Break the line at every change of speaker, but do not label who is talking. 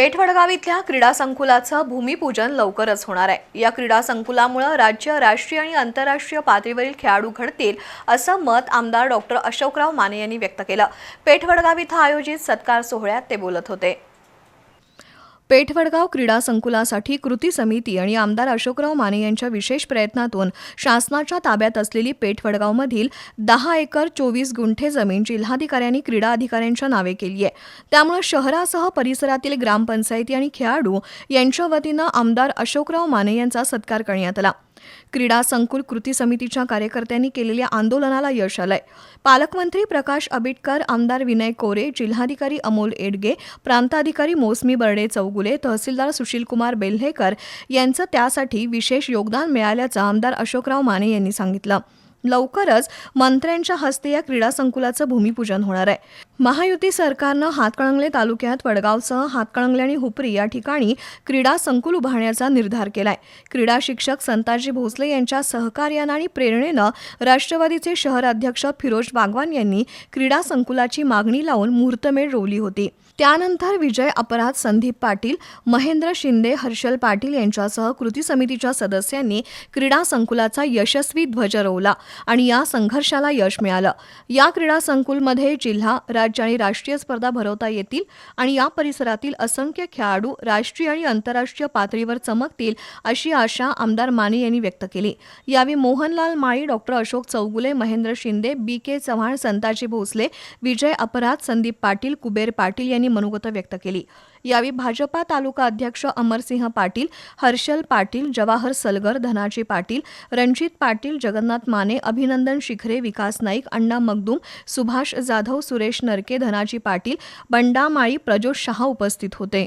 पेठवडगाव इथल्या क्रीडा संकुलाचं भूमिपूजन लवकरच होणार आहे. या क्रीडा संकुलामुळे राज्य राष्ट्रीय आणि आंतरराष्ट्रीय पातळीवरील खेळाडू घडतील असं मत आमदार डॉक्टर अशोकराव माने यांनी व्यक्त केलं. पेठवडगाव इथं आयोजित सत्कार सोहळ्यात ते बोलत होते. पेठवडगाव क्रीडा संकुलासाठी कृती समिती आणि आमदार अशोकराव माने यांच्या विशेष प्रयत्नातून शासनाच्या ताब्यात असलेली पेठवडगावमधील दहा एकर चोवीस गुंठे जमीन जिल्हाधिकाऱ्यांनी क्रीडा अधिकाऱ्यांच्या नावे केली आहे. त्यामुळे शहरासह परिसरातील ग्रामपंचायती आणि खेळाडू यांच्या वतीनं आमदार अशोकराव माने यांचा सत्कार करण्यात आला. क्रीडा संकुल कृती समितीच्या कार्यकर्त्यांनी केलेल्या आंदोलनाला यश आलंय. पालकमंत्री प्रकाश आबिटकर आमदार विनय कोरे जिल्हाधिकारी अमोल एडगे प्रांताधिकारी मोसमी बर्डे चौगुले तहसीलदार सुशीलकुमार बेल्हेकर यांचं त्यासाठी विशेष योगदान मिळाल्याचं आमदार अशोकराव माने यांनी सांगितलं. लवकरच मंत्र्यांच्या हस्ते या क्रीडा संकुलाचं भूमिपूजन होणार आहे. महायुती सरकारनं हातकणंगले तालुक्यात वडगावसह हातकणंगले आणि हुपरी या ठिकाणी क्रीडा संकुल उभारण्याचा निर्धार केलाय. क्रीडा शिक्षक संताजी भोसले यांच्या सहकार्यानं आणि प्रेरणेनं राष्ट्रवादीचे शहर अध्यक्ष फिरोज बागवान यांनी क्रीडा संकुलाची मागणी लावून मुहूर्तमेढ रोवली होती. त्यानंतर विजय अपराध संदीप पाटील महेंद्र शिंदे हर्षल पाटील यांच्यासह कृती समितीच्या सदस्यांनी क्रीडा संकुलाचा यशस्वी ध्वज रोवला. आणि या संघर्षाला यश मिळालं. या क्रीडा संकुलमध्ये जिल्हा राज्य आणि राष्ट्रीय स्पर्धा भरवता येतील आणि या परिसरातील असंख्य खेळाडू राष्ट्रीय आणि आंतरराष्ट्रीय पातळीवर चमकतील अशी आशा आमदार माने यांनी व्यक्त केली. यावेळी Mohanlal Mali doctor Ashok Chougule Mahendra Shinde B. K. Chavan Santaji Bhosale Vijay Aparadh Sandeep Patil Kuber Patil यांनी मनोगत व्यक्त केली. यावेळी भाजपा तालुका अध्यक्ष अमरसिंह पाटील हर्षल पाटील जवाहर सलगर धनाजी पाटील रणजित पाटील जगन्नाथ माने अभिनंदन शिखरे विकास नाईक अण्णा मगदूम सुभाष जाधव सुरेश नरके धनाजी पाटील बंडा माळी प्रजोष शहा उपस्थित होते.